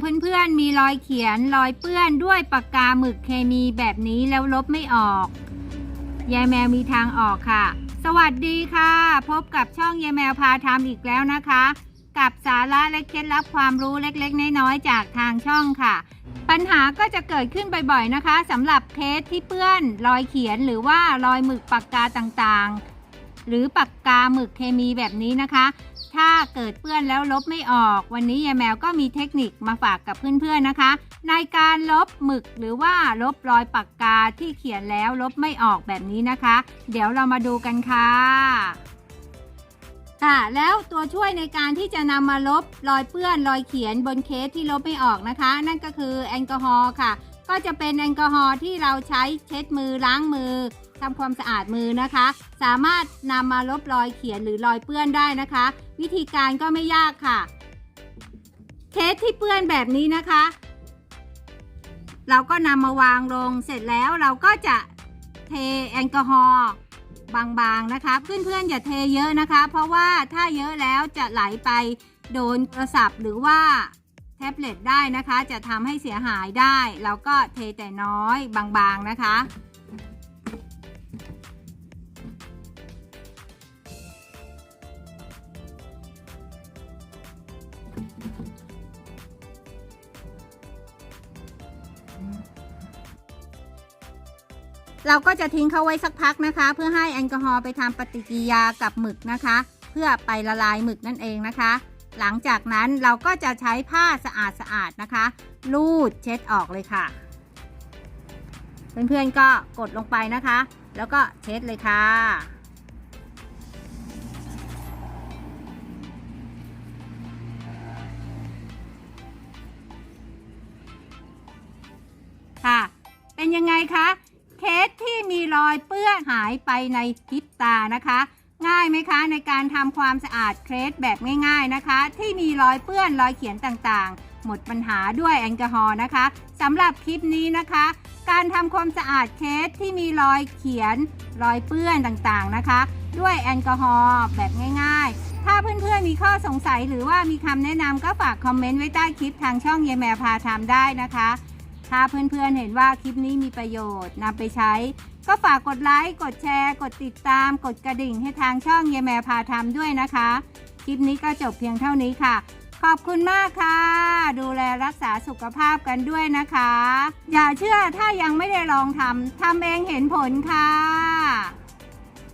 เพื่อนๆมีรอยเขียนรอยเปื้อนด้วยปากกาหมึกเคมีแบบนี้แล้วลบไม่ออก ยายแมวมีทางออกค่ะ สวัสดีค่ะ พบกับช่องยายแมวพาทำอีกแล้วนะคะ กับสาระและเคล็ดลับความรู้เล็กๆ น้อยๆจากทางช่องค่ะ ปัญหาก็จะเกิดขึ้นบ่อยๆนะคะสำหรับเคสที่เปื้อน รอยเขียนหรือว่ารอยหมึกปากกาต่างๆ หรือปากกาหมึกเคมีแบบนี้นะคะ ถ้าเกิดเปื้อนแล้วลบไม่ออก วันนี้ยายแมวก็มีเทคนิคมาฝากกับเพื่อนๆนะคะ ในการลบหมึกหรือว่าลบรอยปากกาที่เขียนแล้วลบไม่ออกแบบนี้นะคะ เดี๋ยวเรามาดูกันค่ะค่ะแล้วตัวช่วยในการที่จะนำมาลบรอยเปื้อนรอยเขียนบนเคสที่ลบไม่ออกนะคะ นั่นก็คือแอลกอฮอล์ค่ะ ก็จะเป็นแอลกอฮอล์ที่เราใช้เช็ดมือล้างมือทำความสะอาดมือนะคะ สามารถนำมาลบรอยเขียนหรือรอยเปื้อนได้นะคะ วิธีการก็ไม่ยากค่ะ เคสที่เปื้อนแบบนี้นะคะ เราก็นำมาวางลงเสร็จแล้วเราก็จะเทแอลกอฮอล์บางๆนะคะเพื่อนๆอย่าเทเยอะนะคะ เพราะว่าถ้าเยอะแล้วจะไหลไปโดนโทรศัพท์หรือว่า ท็บเล็ตได้นะคะ จะทำให้เสียหายได้เราก็เทแต่น้อยบางๆนะคะ เราก็จะทิ้งเขาไว้สักพักนะคะ เพื่อให้แอลกอฮอล์ไปทำปฏิกิริยากับหมึกนะคะ เพื่อไปละลายหมึกนั่นเองนะคะ หลังจากนั้นเราก็จะใช้ผ้าสะอาดสะอาดๆนะคะ ลูดเช็ดออกเลยค่ะ เพื่อนๆก็กดลงไปนะคะ แล้วก็เช็ดเลยค่ะ ค่ะ เป็นยังไงคะ เคสที่มีรอยเปื้อนหายไปในพริบตานะคะ ง่ายไหมคะ ในการทำความสะอาดเคสแบบง่าย ๆนะคะ ที่มีรอยเปื้อนรอยเขียนต่างๆ หมดปัญหาด้วยแอลกอฮอล์นะคะสำหรับคลิปนี้นะคะ การทำความสะอาดเคสที่มีรอยเขียนรอยเปื้อนต่างๆนะคะ ด้วยแอลกอฮอล์แบบง่าย ๆ ถ้าเพื่อนๆมีข้อสงสัยหรือว่ามีคำแนะนำก็ฝากคอมเมนต์ไว้ใต้คลิปทางช่องเยแมพาทำได้นะคะ ถ้าเพื่อนๆเห็นว่าคลิปนี้มีประโยชน์นำไปใช้ ก็ฝากกดไลค์ กดแชร์ กดติดตาม กดกระดิ่งให้ทางช่องเยแมพาทำด้วยนะคะ คลิปนี้ก็จบเพียงเท่านี้ค่ะ ขอบคุณมากค่ะ ดูแลรักษาสุขภาพกันด้วยนะคะ อย่าเชื่อถ้ายังไม่ได้ลองทำทำเองเห็นผลค่ะ